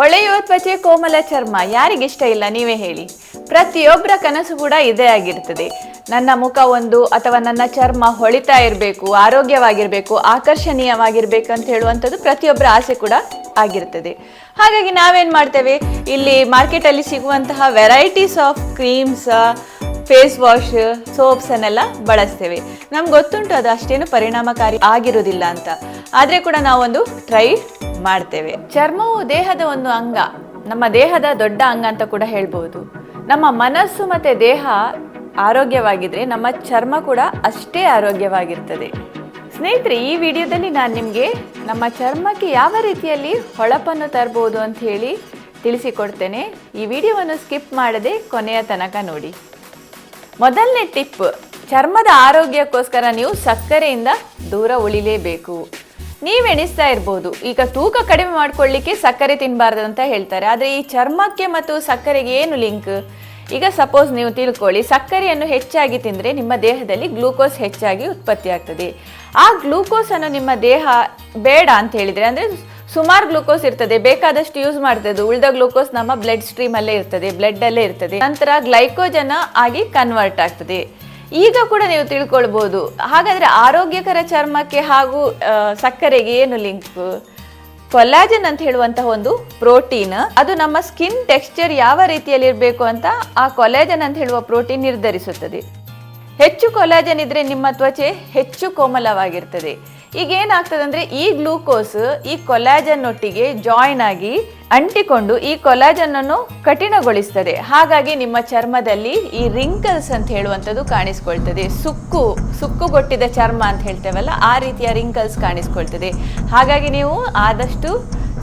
ಹೊಳೆಯುವ ತ್ವಚೆ ಕೋಮಲ ಚರ್ಮ ಯಾರಿಗಿಷ್ಟ ಇಲ್ಲ, ನೀವೇ ಹೇಳಿ. ಪ್ರತಿಯೊಬ್ಬರ ಕನಸು ಕೂಡ ಇದೇ ಆಗಿರ್ತದೆ. ನನ್ನ ಮುಖ ಒಂದು ಅಥವಾ ನನ್ನ ಚರ್ಮ ಹೊಳಿತಾ ಇರಬೇಕು, ಆರೋಗ್ಯವಾಗಿರಬೇಕು ಆಕರ್ಷಣೀಯವಾಗಿರ್ಬೇಕು ಅಂತ ಹೇಳುವಂಥದ್ದು ಪ್ರತಿಯೊಬ್ಬರ ಆಸೆ ಕೂಡ ಆಗಿರ್ತದೆ. ಹಾಗಾಗಿ ನಾವೇನು ಮಾಡ್ತೇವೆ? ಇಲ್ಲಿ ಮಾರ್ಕೆಟಲ್ಲಿ ಸಿಗುವಂತಹ varieties of creams, face wash, soaps ಅನ್ನೆಲ್ಲ ಬಳಸ್ತೇವೆ. ನಮ್ಗೆ ಗೊತ್ತುಂಟು ಅದು ಅಷ್ಟೇನು ಪರಿಣಾಮಕಾರಿ ಆಗಿರೋದಿಲ್ಲ ಅಂತ. ಆದ್ರೆ ಕೂಡ ನಾವೊಂದು ಟ್ರೈ ಮಾಡ್ತೇವೆ. ಚರ್ಮವು ದೇಹದ ಒಂದು ಅಂಗ. ನಮ್ಮ ದೇಹದ ದೊಡ್ಡ ಅಂಗ ಅಂತ ಕೂಡ ಹೇಳ್ಬೋದು. ನಮ್ಮ ಮನಸ್ಸು ಮತ್ತೆ ದೇಹ ಆರೋಗ್ಯವಾಗಿದ್ರೆ ನಮ್ಮ ಚರ್ಮ ಕೂಡ ಅಷ್ಟೇ ಆರೋಗ್ಯವಾಗಿರ್ತದೆ. ಸ್ನೇಹಿತರೆ, ಈ ವಿಡಿಯೋದಲ್ಲಿ ನಾನು ನಿಮಗೆ ನಮ್ಮ ಚರ್ಮಕ್ಕೆ ಯಾವ ರೀತಿಯಲ್ಲಿ ಹೊಳಪನ್ನು ತರಬಹುದು ಅಂತ ಹೇಳಿ ತಿಳಿಸಿಕೊಡ್ತೇನೆ. ಈ ವಿಡಿಯೋವನ್ನು ಸ್ಕಿಪ್ ಮಾಡದೆ ಕೊನೆಯ ತನಕ ನೋಡಿ. ಮೊದಲನೇ ಟಿಪ್, ಚರ್ಮದ ಆರೋಗ್ಯಕ್ಕೋಸ್ಕರ ನೀವು ಸಕ್ಕರೆಯಿಂದ ದೂರ ಉಳಿಲೇಬೇಕು. ನೀವು ಎಣಿಸ್ತಾ ಇರ್ಬೋದು. ಈಗ ತೂಕ ಕಡಿಮೆ ಮಾಡ್ಕೊಳ್ಳಿಕ್ಕೆ ಸಕ್ಕರೆ ತಿನ್ನಬಾರ್ದು ಅಂತ ಹೇಳ್ತಾರೆ. ಆದರೆ ಈ ಚರ್ಮಕ್ಕೆ ಮತ್ತು ಸಕ್ಕರೆಗೆ ಏನು ಲಿಂಕ್? ಈಗ ಸಪೋಸ್ ನೀವು ತಿಳ್ಕೊಳ್ಳಿ, ಸಕ್ಕರೆಯನ್ನು ಹೆಚ್ಚಾಗಿ ತಿಂದರೆ ನಿಮ್ಮ ದೇಹದಲ್ಲಿ ಗ್ಲೂಕೋಸ್ ಹೆಚ್ಚಾಗಿ ಉತ್ಪತ್ತಿ ಆಗ್ತದೆ. ಆ ಗ್ಲೂಕೋಸನ್ನು ನಿಮ್ಮ ದೇಹ ಬೇಡ ಅಂತ ಹೇಳಿದ್ರೆ, ಅಂದರೆ ಸುಮಾರು ಗ್ಲೂಕೋಸ್ ಇರ್ತದೆ, ಬೇಕಾದಷ್ಟು ಯೂಸ್ ಮಾಡ್ತದೆ. ಉಳಿದ ಗ್ಲೂಕೋಸ್ ನಮ್ಮ ಬ್ಲಡ್ ಸ್ಟ್ರೀಮ್ ಅಲ್ಲೇ ಇರ್ತದೆ ಬ್ಲಡ್ ಅಲ್ಲೇ ಇರ್ತದೆ. ನಂತರ ಗ್ಲೈಕೋಜನ ಆಗಿ ಕನ್ವರ್ಟ್ ಆಗ್ತದೆ. ಈಗ ಕೂಡ ನೀವು ತಿಳ್ಕೊಳ್ಬಹುದು ಹಾಗಾದ್ರೆ ಆರೋಗ್ಯಕರ ಚರ್ಮಕ್ಕೆ ಹಾಗೂ ಸಕ್ಕರೆಗೆ ಏನು ಲಿಂಕ್ ಕೊಲ್ಲಾಜನ್ ಅಂತ ಹೇಳುವಂತಹ ಒಂದು ಪ್ರೋಟೀನ್. ಅದು ನಮ್ಮ ಸ್ಕಿನ್ ಟೆಕ್ಸ್ಚರ್ ಯಾವ ರೀತಿಯಲ್ಲಿ ಇರಬೇಕು ಅಂತ ಆ ಕೊಲ್ಲಾಜನ್ ಅಂತ ಹೇಳುವ ಪ್ರೋಟೀನ್ ನಿರ್ಧರಿಸುತ್ತದೆ. ಹೆಚ್ಚು ಕೊಲಾಜನ್ ಇದ್ರೆ ನಿಮ್ಮ ತ್ವಚೆ ಹೆಚ್ಚು ಕೋಮಲವಾಗಿರ್ತದೆ. ಈಗ ಏನಾಗ್ತದೆ ಅಂದ್ರೆ ಈ ಗ್ಲೂಕೋಸ್ ಈ ಕೊಲಾಜನ್ ಒಟ್ಟಿಗೆ ಜಾಯಿನ್ ಆಗಿ ಅಂಟಿಕೊಂಡು ಈ ಕೊಲಾಜನ್ ಅನ್ನು ಕಠಿಣಗೊಳಿಸ್ತದೆ. ಹಾಗಾಗಿ ನಿಮ್ಮ ಚರ್ಮದಲ್ಲಿ ಈ ರಿಂಕಲ್ಸ್ ಅಂತ ಹೇಳುವಂಥದ್ದು ಕಾಣಿಸ್ಕೊಳ್ತದೆ. ಸುಕ್ಕು, ಸುಕ್ಕುಗೊಟ್ಟಿದ ಚರ್ಮ ಅಂತ ಹೇಳ್ತೇವಲ್ಲ, ಆ ರೀತಿಯ ರಿಂಕಲ್ಸ್ ಕಾಣಿಸ್ಕೊಳ್ತದೆ. ಹಾಗಾಗಿ ನೀವು ಆದಷ್ಟು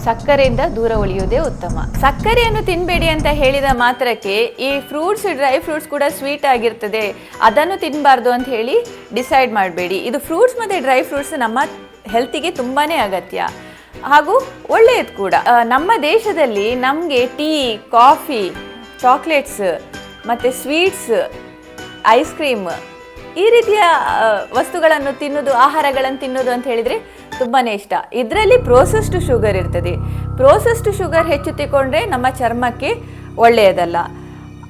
ಸಕ್ಕರೆಯಿಂದ ದೂರ ಉಳಿಯುವುದೇ ಉತ್ತಮ. ಸಕ್ಕರೆಯನ್ನು ತಿನ್ಬೇಡಿ ಅಂತ ಹೇಳಿದ ಮಾತ್ರಕ್ಕೆ ಈ ಫ್ರೂಟ್ಸ್ ಡ್ರೈ ಫ್ರೂಟ್ಸ್ ಕೂಡ ಸ್ವೀಟ್ ಆಗಿರ್ತದೆ. ಅದನ್ನು ತಿನ್ನಬಾರ್ದು ಅಂತ ಹೇಳಿ ಡಿಸೈಡ್ ಮಾಡಬೇಡಿ. ಇದು ಫ್ರೂಟ್ಸ್ ಮತ್ತು ಡ್ರೈ ಫ್ರೂಟ್ಸ್ ನಮ್ಮ ಹೆಲ್ತಿಗೆ ತುಂಬಾ ಅಗತ್ಯ. ಹಾಗೂ ಒಳ್ಳೆಯದು ಕೂಡ. ನಮ್ಮ ದೇಶದಲ್ಲಿ ನಮಗೆ ಟೀ, ಕಾಫಿ, ಚಾಕ್ಲೇಟ್ಸ್ ಮತ್ತು ಸ್ವೀಟ್ಸ್ ಐಸ್ ಕ್ರೀಮ್ ಈ ರೀತಿಯ ವಸ್ತುಗಳನ್ನು ತಿನ್ನೋದು, ಆಹಾರಗಳನ್ನು ತಿನ್ನೋದು ಅಂತ ಹೇಳಿದರೆ ತುಂಬಾ ಇಷ್ಟ. ಇದರಲ್ಲಿ ಪ್ರೋಸೆಸ್ಡ್ ಶುಗರ್ ಇರ್ತದೆ. ಪ್ರೋಸೆಸ್ಡ್ ಶುಗರ್ ಹೆಚ್ಚು ತಿಕೊಂಡ್ರೆ ನಮ್ಮ ಚರ್ಮಕ್ಕೆ ಒಳ್ಳೆಯದಲ್ಲ.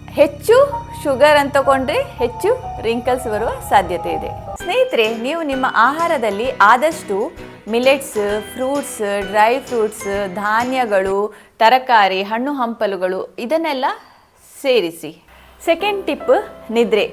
ಹೆಚ್ಚು ಶುಗರ್ ಅಂತ ತಗೊಂಡ್ರೆ ಹೆಚ್ಚು ರಿಂಕಲ್ಸ್ ಬರುವ ಸಾಧ್ಯತೆ ಇದೆ. ಸ್ನೇಹಿತರೆ, ನೀವು ನಿಮ್ಮ ಆಹಾರದಲ್ಲಿ ಆದಷ್ಟು ಮಿಲೆಟ್ಸ್ ಫ್ರೂಟ್ಸ್ ಡ್ರೈ ಫ್ರೂಟ್ಸ್ ಧಾನ್ಯಗಳು, ತರಕಾರಿ, ಹಣ್ಣು ಹಂಪಲುಗಳು ಇದನ್ನೆಲ್ಲ ಸೇರಿಸಿ. ಸೆಕೆಂಡ್ ಟಿಪ್ ನಿದ್ರೆ.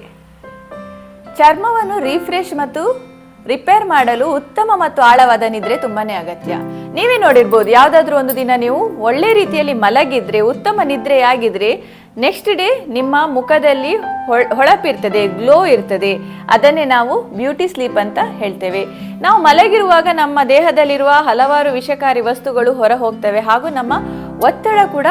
ಚರ್ಮವನ್ನು ರಿಫ್ರೆಶ್ ಮತ್ತು ರಿಪೇರ್ ಮಾಡಲು ಉತ್ತಮ ಮತ್ತು ಆಳವಾದ ನಿದ್ರೆ ತುಂಬಾನೇ ಅಗತ್ಯ. ನೀವೇ ನೋಡಿರ್ಬೋದು, ಯಾವುದಾದ್ರೂ ಒಂದು ದಿನ ನೀವು ಒಳ್ಳೆ ರೀತಿಯಲ್ಲಿ ಮಲಗಿದ್ರೆ, ಉತ್ತಮ ನಿದ್ರೆಯಾಗಿದ್ರೆ ನೆಕ್ಸ್ಟ್ ಡೇ ನಿಮ್ಮ ಮುಖದಲ್ಲಿ ಹೊಳ್- ಹೊಳಪಿರ್ತದೆ ಗ್ಲೋ ಇರ್ತದೆ. ಅದನ್ನೇ ನಾವು ಬ್ಯೂಟಿ ಸ್ಲೀಪ್ ಅಂತ ಹೇಳ್ತೇವೆ. ನಾವು ಮಲಗಿರುವಾಗ ನಮ್ಮ ದೇಹದಲ್ಲಿರುವ ಹಲವಾರು ವಿಷಕಾರಿ ವಸ್ತುಗಳು ಹೊರ ಹೋಗ್ತವೆ ಹಾಗೂ ನಮ್ಮ ಒತ್ತಡ ಕೂಡ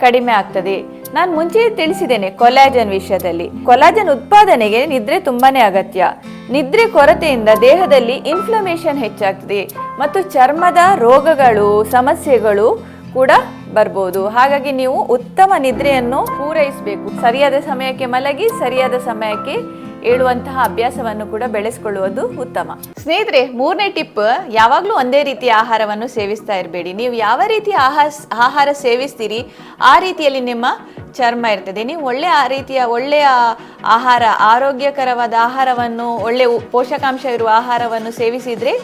ಕಡಿಮೆ ಆಗ್ತದೆ. ನಾನು ಮುಂಚೆ ತಿಳಿಸಿದ್ದೇನೆ ಕೊಲಾಜನ್ ವಿಷಯದಲ್ಲಿ. ಕೊಲಾಜನ್ ಉತ್ಪಾದನೆಗೆ ನಿದ್ರೆ ತುಂಬಾನೇ ಅಗತ್ಯ. ನಿದ್ರೆ ಕೊರತೆಯಿಂದ ದೇಹದಲ್ಲಿ ಇನ್ಫ್ಲಮೇಷನ್ ಹೆಚ್ಚಾಗ್ತದೆ ಮತ್ತು ಚರ್ಮದ ರೋಗಗಳು, ಸಮಸ್ಯೆಗಳು ಕೂಡ ಬರ್ಬೋದು. ಹಾಗಾಗಿ ನೀವು ಉತ್ತಮ ನಿದ್ರೆಯನ್ನು ಪೂರೈಸಬೇಕು. ಸರಿಯಾದ ಸಮಯಕ್ಕೆ ಮಲಗಿ, ಸರಿಯಾದ ಸಮಯಕ್ಕೆ ಏಳುವಂತಹ ಅಭ್ಯಾಸವನ್ನು ಕೂಡ ಬೆಳೆಸ್ಕೊಳ್ಳುವುದು ಉತ್ತಮ. ಸ್ನೇಹಿತರೆ, ಮೂರನೇ ಟಿಪ್, ಯಾವಾಗಲೂ ಒಂದೇ ರೀತಿಯ ಆಹಾರವನ್ನು ಸೇವಿಸ್ತಾ ಇರಬೇಡಿ. ನೀವು ಯಾವ ರೀತಿಯ ಆಹಾರ ಆಹಾರ ಸೇವಿಸ್ತೀರಿ, ಆ ರೀತಿಯಲ್ಲಿ ನಿಮ್ಮ ಚರ್ಮ ಇರ್ತದೆ. ನೀವು ಒಳ್ಳೆಯ ಆ ರೀತಿಯ, ಒಳ್ಳೆಯ ಆಹಾರ, ಆರೋಗ್ಯಕರವಾದ ಆಹಾರವನ್ನು, ಒಳ್ಳೆ ಪೋಷಕಾಂಶ ಇರುವ ಆಹಾರವನ್ನು ಸೇವಿಸಿದರೆ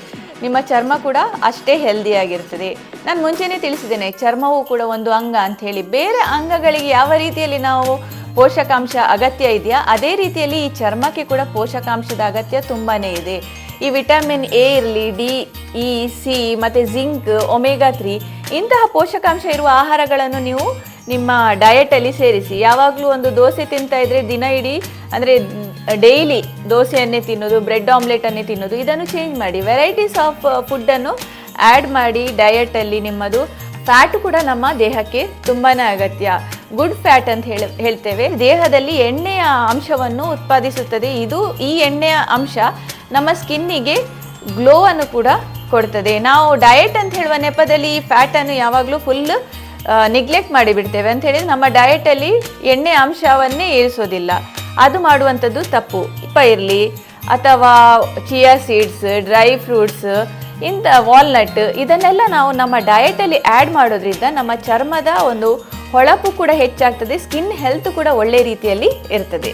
ನಿಮ್ಮ ಚರ್ಮ ಕೂಡ ಅಷ್ಟೇ ಹೆಲ್ದಿಯಾಗಿರ್ತದೆ. ನಾನು ಮುಂಚೆನೇ ತಿಳಿಸಿದ್ದೇನೆ, ಚರ್ಮವು ಕೂಡ ಒಂದು ಅಂಗ ಅಂತ ಹೇಳಿ ಬೇರೆ ಅಂಗಗಳಿಗೆ ಯಾವ ರೀತಿಯಲ್ಲಿ ನಾವು ಪೋಷಕಾಂಶ ಅಗತ್ಯ ಇದೆಯಾ? ಅದೇ ರೀತಿಯಲ್ಲಿ ಈ ಚರ್ಮಕ್ಕೆ ಕೂಡ ಪೋಷಕಾಂಶದ ಅಗತ್ಯ ತುಂಬಾ ಇದೆ. ಈ ವಿಟಮಿನ್ ಎ ಇರಲಿ, ಡಿ, ಇ, ಸಿ ಮತ್ತು ಜಿಂಕ್, ಒಮೆಗಾ ತ್ರೀ ಇಂತಹ ಪೋಷಕಾಂಶ ಇರುವ ಆಹಾರಗಳನ್ನು ನೀವು ನಿಮ್ಮ ಡಯಟಲ್ಲಿ ಸೇರಿಸಿ. ಯಾವಾಗಲೂ ಒಂದು ದೋಸೆ ತಿಂತಾ ಇದ್ರೆ ದಿನ ಇಡೀ ಅಂದರೆ ಡೈಲಿ ದೋಸೆಯನ್ನೇ ತಿನ್ನೋದು ಬ್ರೆಡ್ ಆಮ್ಲೆಟನ್ನೇ ತಿನ್ನೋದು, ಇದನ್ನು ಚೇಂಜ್ ಮಾಡಿ. ವೆರೈಟೀಸ್ ಆಫ್ ಫುಡ್ಡನ್ನು ಆ್ಯಡ್ ಮಾಡಿ ಡಯಟಲ್ಲಿ ನಿಮ್ಮದು ಫ್ಯಾಟ್ ಕೂಡ ನಮ್ಮ ದೇಹಕ್ಕೆ ತುಂಬಾ ಅಗತ್ಯ. ಗುಡ್ ಫ್ಯಾಟ್ ಅಂತ ಹೇಳಿ ಹೇಳ್ತೇವೆ. ದೇಹದಲ್ಲಿ ಎಣ್ಣೆಯ ಅಂಶವನ್ನು ಉತ್ಪಾದಿಸುತ್ತದೆ. ಇದು ಈ ಎಣ್ಣೆಯ ಅಂಶ ನಮ್ಮ ಸ್ಕಿನ್ನಿಗೆ ಗ್ಲೋ ಅನ್ನು ಕೂಡ ಕೊಡ್ತದೆ. ನಾವು ಡಯಟ್ ಅಂತ ಹೇಳುವ ನೆಪದಲ್ಲಿ ಈ ಫ್ಯಾಟನ್ನು ಯಾವಾಗಲೂ ಫುಲ್ ನೆಗ್ಲೆಕ್ಟ್ ಮಾಡಿಬಿಡ್ತೇವೆ ಅಂತ ಹೇಳಿದ್ರೆ ನಮ್ಮ ಡಯೆಟಲ್ಲಿ ಎಣ್ಣೆ ಅಂಶವನ್ನೇ ಏರಿಸೋದಿಲ್ಲ. ಅದು ಮಾಡುವಂಥದ್ದು ತಪ್ಪು. ಇಪ್ಪ ಇರಲಿ ಅಥವಾ ಚಿಯಾ ಸೀಡ್ಸ್, ಡ್ರೈ ಫ್ರೂಟ್ಸ್, ಇಂಥ ವಾಲ್ನಟ್ ಇದನ್ನೆಲ್ಲ ನಾವು ನಮ್ಮ ಡಯೆಟಲ್ಲಿ ಆ್ಯಡ್ ಮಾಡೋದ್ರಿಂದ ನಮ್ಮ ಚರ್ಮದ ಒಂದು ಹೊಳಪು ಕೂಡ ಹೆಚ್ಚಾಗ್ತದೆ ಸ್ಕಿನ್ ಹೆಲ್ತ್ ಕೂಡ ಒಳ್ಳೆ ರೀತಿಯಲ್ಲಿ ಇರ್ತದೆ.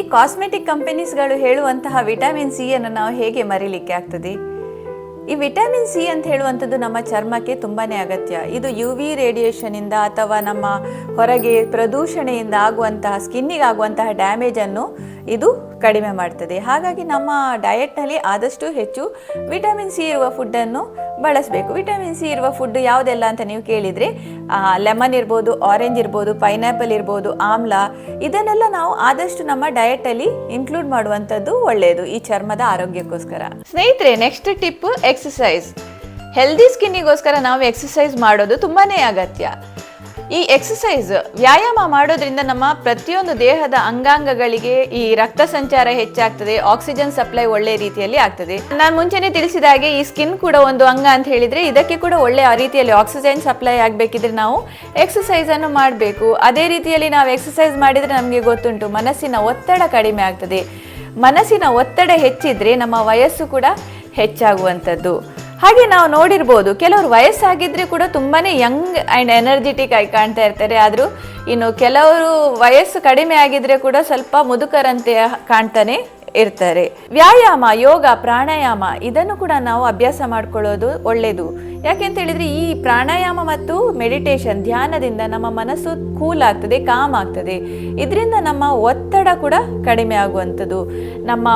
ಈ ಕಾಸ್ಮೆಟಿಕ್ ಕಂಪನೀಸ್ಗಳು ಹೇಳುವಂತಹ ವಿಟಮಿನ್ ಸಿ ಅನ್ನು ನಾವು ಹೇಗೆ ಮರಿಲಿಕ್ಕೆ ಆಗ್ತದೆ? ಈ ವಿಟಮಿನ್ ಸಿ ಅಂತ ಹೇಳುವಂಥದ್ದು ನಮ್ಮ ಚರ್ಮಕ್ಕೆ ತುಂಬಾ ಅಗತ್ಯ. ಇದು ಯು ವಿ ರೇಡಿಯೇಷನಿಂದ ಅಥವಾ ನಮ್ಮ ಹೊರಗೆ ಪ್ರದೂಷಣೆಯಿಂದ ಆಗುವಂತಹ ಸ್ಕಿನ್ನಿಗೆ ಆಗುವಂತಹ ಡ್ಯಾಮೇಜನ್ನು ಇದು ಕಡಿಮೆ ಮಾಡ್ತದೆ. ಹಾಗಾಗಿ ನಮ್ಮ ಡಯಟ್ನಲ್ಲಿ ಆದಷ್ಟು ಹೆಚ್ಚು ವಿಟಮಿನ್ ಸಿ ಇರುವ ಫುಡ್ಡನ್ನು ಬಳಸಬೇಕು. ವಿಟಮಿನ್ ಸಿ ಇರುವ ಫುಡ್ ಯಾವುದೆಲ್ಲ ಅಂತ ನೀವು ಕೇಳಿದರೆ ಲೆಮನ್ ಇರ್ಬೋದು ಆರೆಂಜ್ ಇರ್ಬೋದು ಪೈನಾಪಲ್ ಇರ್ಬೋದು, ಆಮ್ಲ, ಇದನ್ನೆಲ್ಲ ನಾವು ಆದಷ್ಟು ನಮ್ಮ ಡಯೆಟಲ್ಲಿ ಇನ್ಕ್ಲೂಡ್ ಮಾಡುವಂಥದ್ದು ಒಳ್ಳೆಯದು ಈ ಚರ್ಮದ ಆರೋಗ್ಯಕ್ಕೋಸ್ಕರ. ಸ್ನೇಹಿತರೆ ನೆಕ್ಸ್ಟ್ ಟಿಪ್ ಎಕ್ಸಸೈಸ್ ಹೆಲ್ದಿ ಸ್ಕಿನ್ನಿಗೋಸ್ಕರ ನಾವು ಎಕ್ಸಸೈಸ್ ಮಾಡೋದು ತುಂಬಾ ಅಗತ್ಯ. ಈ ಎಕ್ಸಸೈಸ್ ವ್ಯಾಯಾಮ ಮಾಡೋದ್ರಿಂದ ನಮ್ಮ ಪ್ರತಿಯೊಂದು ದೇಹದ ಅಂಗಾಂಗಗಳಿಗೆ ಈ ರಕ್ತ ಸಂಚಾರ ಹೆಚ್ಚಾಗ್ತದೆ ಆಕ್ಸಿಜನ್ ಸಪ್ಲೈ ಒಳ್ಳೆ ರೀತಿಯಲ್ಲಿ ಆಗ್ತದೆ. ನಾನು ಮುಂಚೆನೆ ತಿಳಿಸಿದ ಹಾಗೆ ಈ ಸ್ಕಿನ್ ಕೂಡ ಒಂದು ಅಂಗ ಅಂತ ಹೇಳಿದ್ರೆ ಇದಕ್ಕೆ ಕೂಡ ಒಳ್ಳೆ ರೀತಿಯಲ್ಲಿ ಆಕ್ಸಿಜನ್ ಸಪ್ಲೈ ಆಗಬೇಕಿದ್ರೆ ನಾವು ಎಕ್ಸಸೈಸ್ ಅನ್ನು ಮಾಡಬೇಕು. ಅದೇ ರೀತಿಯಲ್ಲಿ ನಾವು ಎಕ್ಸಸೈಸ್ ಮಾಡಿದ್ರೆ ನಮಗೆ ಗೊತ್ತುಂಟು, ಮನಸ್ಸಿನ ಒತ್ತಡ ಕಡಿಮೆ ಆಗ್ತದೆ. ಮನಸ್ಸಿನ ಒತ್ತಡ ಹೆಚ್ಚಿದ್ರೆ ನಮ್ಮ ವಯಸ್ಸು ಕೂಡ ಹೆಚ್ಚಾಗುವಂಥದ್ದು. ಹಾಗೆ ನಾವು ನೋಡಿರ್ಬೋದು, ಕೆಲವರು ವಯಸ್ಸಾಗಿದ್ರೆ ಕೂಡ ತುಂಬಾನೇ ಯಂಗ್ ಆ್ಯಂಡ್ ಎನರ್ಜೆಟಿಕ್ ಆಗಿ ಕಾಣ್ತಾ ಇರ್ತಾರೆ. ಆದರೂ ಇನ್ನು ಕೆಲವರು ವಯಸ್ಸು ಕಡಿಮೆ ಆಗಿದ್ರೆ ಕೂಡ ಸ್ವಲ್ಪ ಮುದುಕರಂತೆ ಕಾಣ್ತಾನೆ. ಇರ್ತಾರೆ. ವ್ಯಾಯಾಮ, ಯೋಗ, ಪ್ರಾಣಾಯಾಮ, ಇದನ್ನು ಕೂಡ ನಾವು ಅಭ್ಯಾಸ ಮಾಡ್ಕೊಳ್ಳೋದು ಒಳ್ಳೆಯದು ಯಾಕೆಂತ ಹೇಳಿದ್ರೆ ಈ ಪ್ರಾಣಾಯಾಮ ಮತ್ತು ಮೆಡಿಟೇಷನ್ ಧ್ಯಾನದಿಂದ ನಮ್ಮ ಮನಸ್ಸು ಕೂಲ್ ಆಗ್ತದೆ ಕಾಮ್ ಆಗ್ತದೆ. ಇದರಿಂದ ನಮ್ಮ ಒತ್ತಡ ಕೂಡ ಕಡಿಮೆ ಆಗುವಂಥದ್ದು. ನಮ್ಮ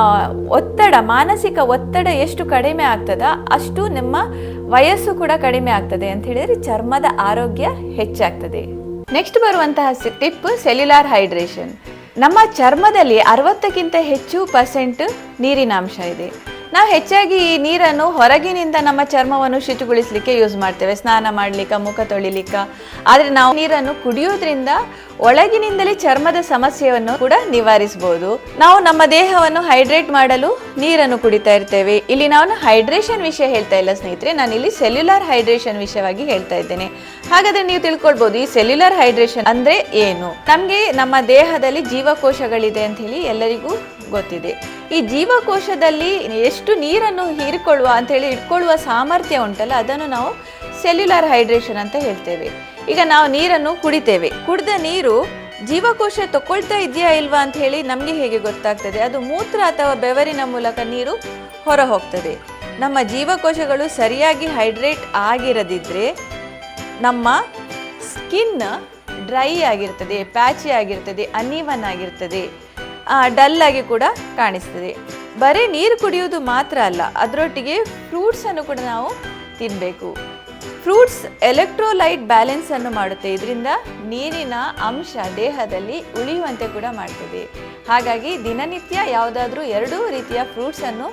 ಒತ್ತಡ, ಮಾನಸಿಕ ಒತ್ತಡ ಎಷ್ಟು ಕಡಿಮೆ ಆಗ್ತದ ಅಷ್ಟು ನಮ್ಮ ವಯಸ್ಸು ಕೂಡ ಕಡಿಮೆ ಆಗ್ತದೆ ಅಂತ ಹೇಳಿದ್ರೆ ಚರ್ಮದ ಆರೋಗ್ಯ ಹೆಚ್ಚಾಗ್ತದೆ. ನೆಕ್ಸ್ಟ್ ಬರುವಂತಹ ಟಿಪ್ ಸೆಲ್ಯುಲಾರ್ ಹೈಡ್ರೇಷನ್ ನಮ್ಮ ಚರ್ಮದಲ್ಲಿ ಅರವತ್ತಕ್ಕಿಂತ ಹೆಚ್ಚು ಪರ್ಸೆಂಟ್ ನೀರಿನ ಅಂಶ ಇದೆ. ನಾವು ಹೆಚ್ಚಾಗಿ ಈ ನೀರನ್ನು ಹೊರಗಿನಿಂದ ನಮ್ಮ ಚರ್ಮವನ್ನು ಶುಚಿಗೊಳಿಸಲಿಕ್ಕೆ ಯೂಸ್ ಮಾಡ್ತೇವೆ. ಸ್ನಾನ ಮಾಡಲಿಕ್ಕೆ, ಮುಖ ತೊಳಿಲಿಕ್ಕೆ. ಆದರೆ ನಾವು ನೀರನ್ನು ಕುಡಿಯೋದ್ರಿಂದ ಒಳಗಿನಿಂದಲೇ ಚರ್ಮದ ಸಮಸ್ಯೆಯನ್ನು ಕೂಡ ನಿವಾರಿಸಬಹುದು. ನಾವು ನಮ್ಮ ದೇಹವನ್ನು ಹೈಡ್ರೇಟ್ ಮಾಡಲು ನೀರನ್ನು ಕುಡಿತಾ ಇರ್ತೇವೆ. ಇಲ್ಲಿ ನಾನು ಹೈಡ್ರೇಷನ್ ವಿಷಯ ಹೇಳ್ತಾ ಇಲ್ಲ ಸ್ನೇಹಿತರೆ ನಾನು ಇಲ್ಲಿ ಸೆಲ್ಯುಲಾರ್ ಹೈಡ್ರೇಷನ್ ವಿಷಯವಾಗಿ ಹೇಳ್ತಾ ಇದ್ದೇನೆ. ಹಾಗಾದ್ರೆ ನೀವು ತಿಳ್ಕೊಳ್ಬಹುದು ಈ ಸೆಲ್ಯುಲಾರ್ ಹೈಡ್ರೇಷನ್ ಅಂದ್ರೆ ಏನು? ನಮಗೆ ನಮ್ಮ ದೇಹದಲ್ಲಿ ಜೀವಕೋಶಗಳಿದೆ ಅಂತ ಹೇಳಿ ಎಲ್ಲರಿಗೂ ಗೊತ್ತಿದೆ. ಈ ಜೀವಕೋಶದಲ್ಲಿ ಎಷ್ಟು ನೀರನ್ನು ಹೀರಿಕೊಳ್ಳುವ, ಅಂತ ಹೇಳಿ ಇಟ್ಕೊಳ್ಳುವ ಸಾಮರ್ಥ್ಯ ಉಂಟಲ್ಲ, ಅದನ್ನು ನಾವು ಸೆಲ್ಯುಲಾರ್ ಹೈಡ್ರೇಷನ್ ಅಂತ ಹೇಳ್ತೇವೆ. ಈಗ ನಾವು ನೀರನ್ನು ಕುಡಿತೇವೆ. ಕುಡಿದ ನೀರು ಜೀವಕೋಶ ತಕೊಳ್ತಾ ಇದೆಯಾ ಇಲ್ವಾ ಅಂತ ಹೇಳಿ ನಮಗೆ ಹೇಗೆ ಗೊತ್ತಾಗ್ತದೆ. ಅದು ಮೂತ್ರ ಅಥವಾ ಬೆವರಿನ ಮೂಲಕ ನೀರು ಹೊರ ಹೋಗ್ತದೆ ನಮ್ಮ ಜೀವಕೋಶಗಳು ಸರಿಯಾಗಿ ಹೈಡ್ರೇಟ್ ಆಗಿರದಿದ್ರೆ ನಮ್ಮ ಸ್ಕಿನ್ ಡ್ರೈ ಆಗಿರ್ತದೆ, ಪ್ಯಾಚಿ ಆಗಿರ್ತದೆ ಅನಿವನ್ ಆಗಿರ್ತದೆ ಡಲ್ ಆಗಿ ಕೂಡ ಕಾಣಿಸ್ತದೆ. ಬರೀ ನೀರು ಕುಡಿಯೋದು ಮಾತ್ರ ಅಲ್ಲ, ಅದರೊಟ್ಟಿಗೆ ಫ್ರೂಟ್ಸನ್ನು ಕೂಡ ನಾವು ತಿನ್ನಬೇಕು ಫ್ರೂಟ್ಸ್ ಎಲೆಕ್ಟ್ರೋಲೈಟ್ ಬ್ಯಾಲೆನ್ಸ್ ಅನ್ನು ಮಾಡುತ್ತೆ. ಇದರಿಂದ ನೀರಿನ ಅಂಶ ದೇಹದಲ್ಲಿ ಉಳಿಯುವಂತೆ ಕೂಡ ಮಾಡ್ತದೆ. ಹಾಗಾಗಿ ದಿನನಿತ್ಯ ಯಾವುದಾದ್ರೂ ಎರಡೂ ರೀತಿಯ ಫ್ರೂಟ್ಸ್ ಅನ್ನು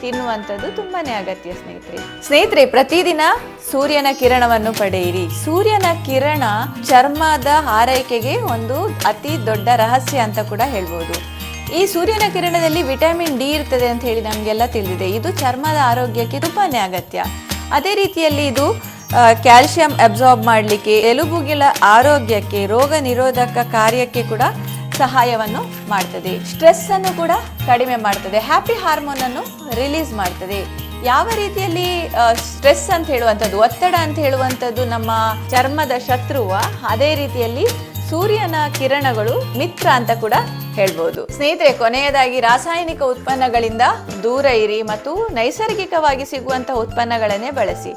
ತಿನ್ನುವಂಥದ್ದು ತುಂಬಾನೇ ಅಗತ್ಯ ಸ್ನೇಹಿತರೆ. ಸ್ನೇಹಿತರೆ, ಪ್ರತಿದಿನ ಸೂರ್ಯನ ಕಿರಣವನ್ನು ಪಡೆಯಿರಿ. ಸೂರ್ಯನ ಕಿರಣ ಚರ್ಮದ ಆರೈಕೆಗೆ ಒಂದು ಅತಿ ದೊಡ್ಡ ರಹಸ್ಯ ಅಂತ ಕೂಡ ಹೇಳ್ಬೋದು. ಈ ಸೂರ್ಯನ ಕಿರಣದಲ್ಲಿ ವಿಟಮಿನ್ ಡಿ ಇರ್ತದೆ ಅಂತ ಹೇಳಿ ನಮಗೆಲ್ಲ ತಿಳಿದಿದೆ. ಇದು ಚರ್ಮದ ಆರೋಗ್ಯಕ್ಕೆ ತುಂಬಾನೇ ಅಗತ್ಯ. ಅದೇ ರೀತಿಯಲ್ಲಿ ಇದು ಕ್ಯಾಲ್ಸಿಯಂ ಅಬ್ಸಾರ್ಬ್ ಮಾಡಲಿಕ್ಕೆ ಎಲುಬುಗಿಲ ಆರೋಗ್ಯಕ್ಕೆ, ರೋಗ ನಿರೋಧಕ ಕಾರ್ಯಕ್ಕೆ ಕೂಡ ಸಹಾಯವನ್ನು ಮಾಡ್ತದೆ. ಸ್ಟ್ರೆಸ್ ಅನ್ನು ಕೂಡ ಕಡಿಮೆ ಮಾಡ್ತದೆ. ಹ್ಯಾಪಿ ಹಾರ್ಮೋನ್ ಅನ್ನು ರಿಲೀಸ್ ಮಾಡ್ತದೆ. ಯಾವ ರೀತಿಯಲ್ಲಿ ಸ್ಟ್ರೆಸ್ ಅಂತ ಹೇಳುವಂಥದ್ದು, ಒತ್ತಡ ಅಂತ ಹೇಳುವಂಥದ್ದು ನಮ್ಮ ಚರ್ಮದ ಶತ್ರುವ, ಅದೇ ರೀತಿಯಲ್ಲಿ ಸೂರ್ಯನ ಕಿರಣಗಳು ಮಿತ್ರ ಅಂತ ಕೂಡ ಹೇಳ್ಬೋದು. ಸ್ನೇಹಿತರೆ, ಕೊನೆಯದಾಗಿ ರಾಸಾಯನಿಕ ಉತ್ಪನ್ನಗಳಿಂದ ದೂರ ಇರಿ ಮತ್ತು ನೈಸರ್ಗಿಕವಾಗಿ ಸಿಗುವಂತಹ ಉತ್ಪನ್ನಗಳನ್ನೇ ಬಳಸಿ.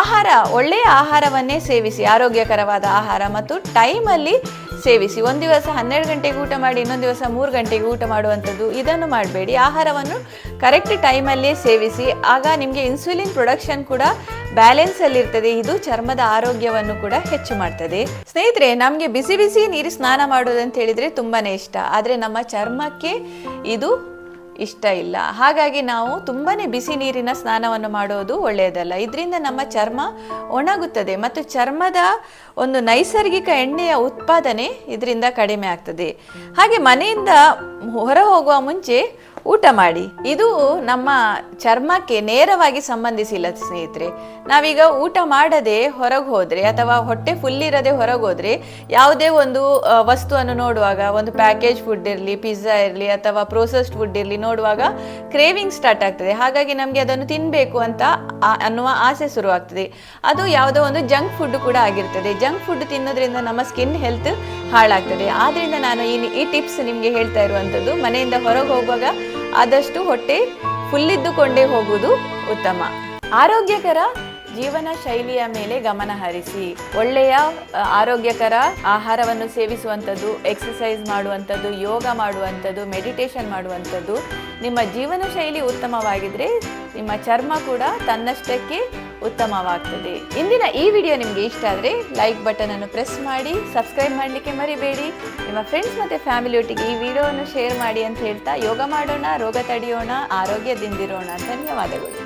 ಆಹಾರ, ಒಳ್ಳೆಯ ಆಹಾರವನ್ನೇ ಸೇವಿಸಿ, ಆರೋಗ್ಯಕರವಾದ ಆಹಾರ ಮತ್ತು ಟೈಮಲ್ಲಿ ಸೇವಿಸಿ. ಒಂದು ದಿವಸ ಹನ್ನೆರಡು ಗಂಟೆಗೆ ಊಟ ಮಾಡಿ, ಇನ್ನೊಂದು ದಿವಸ ಮೂರು ಗಂಟೆಗೆ ಊಟ ಮಾಡುವಂಥದ್ದು, ಇದನ್ನು ಮಾಡಬೇಡಿ. ಆಹಾರವನ್ನು ಕರೆಕ್ಟ್ ಟೈಮಲ್ಲೇ ಸೇವಿಸಿ. ಆಗ ನಿಮಗೆ ಇನ್ಸುಲಿನ್ ಪ್ರೊಡಕ್ಷನ್ ಕೂಡ ಬ್ಯಾಲೆನ್ಸಲ್ಲಿರ್ತದೆ. ಇದು ಚರ್ಮದ ಆರೋಗ್ಯವನ್ನು ಕೂಡ ಹೆಚ್ಚು ಮಾಡ್ತದೆ. ಸ್ನೇಹಿತರೆ, ನಮಗೆ ಬಿಸಿ ಬಿಸಿ ನೀರು ಸ್ನಾನ ಮಾಡೋದಂತ ಹೇಳಿದ್ರೆ ತುಂಬಾನೇ ಇಷ್ಟ. ಆದರೆ ನಮ್ಮ ಚರ್ಮಕ್ಕೆ ಇದು ಇಷ್ಟ ಇಲ್ಲ. ಹಾಗಾಗಿ ನಾವು ತುಂಬಾನೇ ಬಿಸಿ ನೀರಿನ ಸ್ನಾನವನ್ನು ಮಾಡೋದು ಒಳ್ಳೆಯದಲ್ಲ. ಇದರಿಂದ ನಮ್ಮ ಚರ್ಮ ಒಣಗುತ್ತದೆ ಮತ್ತು ಚರ್ಮದ ಒಂದು ನೈಸರ್ಗಿಕ ಎಣ್ಣೆಯ ಉತ್ಪಾದನೆ ಇದರಿಂದ ಕಡಿಮೆ ಆಗ್ತದೆ. ಹಾಗೆ ಮನೆಯಿಂದ ಹೊರ ಹೋಗುವ ಮುಂಚೆ ಊಟ ಮಾಡಿ. ಇದು ನಮ್ಮ ಚರ್ಮಕ್ಕೆ ನೇರವಾಗಿ ಸಂಬಂಧಿಸಿಲ್ಲ ಸ್ನೇಹಿತರೆ. ನಾವೀಗ ಊಟ ಮಾಡದೆ ಹೊರಗೆ ಹೋದ್ರೆ ಅಥವಾ ಹೊಟ್ಟೆ ಫುಲ್ ಇರದೆ ಹೊರಗೆ ಹೋದ್ರೆ ಯಾವುದೇ ಒಂದು ವಸ್ತುವನ್ನು ನೋಡುವಾಗ, ಒಂದು ಪ್ಯಾಕೇಜ್ ಫುಡ್ ಇರಲಿ ಪಿಜ್ಜಾ ಇರಲಿ ಅಥವಾ ಪ್ರೋಸೆಸ್ಡ್ ಫುಡ್ ಇರಲಿ ನೋಡುವಾಗ ಕ್ರೇವಿಂಗ್ ಸ್ಟಾರ್ಟ್ ಆಗ್ತದೆ. ಹಾಗಾಗಿ ನಮಗೆ ಅದನ್ನು ತಿನ್ನಬೇಕು ಅಂತ ಅನ್ನುವ ಆಸೆ ಶುರುವಾಗ್ತದೆ. ಅದು ಯಾವುದೋ ಒಂದು ಜಂಕ್ ಫುಡ್ ಕೂಡ ಆಗಿರ್ತದೆ. ಜಂಕ್ ಫುಡ್ ತಿನ್ನೋದ್ರಿಂದ ನಮ್ಮ ಸ್ಕಿನ್ ಹೆಲ್ತ್ ಹಾಳಾಗ್ತದೆ. ಆದ್ದರಿಂದ ನಾನು ಈ ಟಿಪ್ಸ್ ನಿಮಗೆ ಹೇಳ್ತಾ ಇರುವಂಥದ್ದು, ಮನೆಯಿಂದ ಹೊರಗೆ ಹೋಗುವಾಗ ಆದಷ್ಟು ಹೊಟ್ಟೆ ಫುಲ್ಲಿದ್ದುಕೊಂಡೇ ಹೋಗುವುದು ಉತ್ತಮ. ಆರೋಗ್ಯಕರ ಜೀವನ ಶೈಲಿಯ ಮೇಲೆ ಗಮನ ಹರಿಸಿ, ಒಳ್ಳೆಯ ಆರೋಗ್ಯಕರ ಆಹಾರವನ್ನು ಸೇವಿಸುವಂಥದ್ದು ಎಕ್ಸಸೈಸ್ ಮಾಡುವಂಥದ್ದು, ಯೋಗ ಮಾಡುವಂಥದ್ದು ಮೆಡಿಟೇಷನ್ ಮಾಡುವಂಥದ್ದು, ನಿಮ್ಮ ಜೀವನ ಶೈಲಿ ಉತ್ತಮವಾಗಿದ್ರೆ, ನಿಮ್ಮ ಚರ್ಮ ಕೂಡ ತನ್ನಷ್ಟಕ್ಕೆ ಉತ್ತಮವಾಗ್ತದೆ. ಇಂದಿನ ಈ ವಿಡಿಯೋ ನಿಮಗೆ ಇಷ್ಟ ಆದರೆ ಲೈಕ್ ಬಟನ್ ಅನ್ನು ಪ್ರೆಸ್ ಮಾಡಿ ಸಬ್ಸ್ಕ್ರೈಬ್ ಮಾಡಲಿಕ್ಕೆ ಮರಿಬೇಡಿ. ನಿಮ್ಮ ಫ್ರೆಂಡ್ಸ್ ಮತ್ತು ಫ್ಯಾಮಿಲಿಯೊಟ್ಟಿಗೆ ಈ ವಿಡಿಯೋವನ್ನು ಶೇರ್ ಮಾಡಿ ಅಂತ ಹೇಳ್ತಾ, ಯೋಗ ಮಾಡೋಣ, ರೋಗ ತಡೆಯೋಣ, ಆರೋಗ್ಯದಿಂದಿರೋಣ. ಧನ್ಯವಾದಗಳು.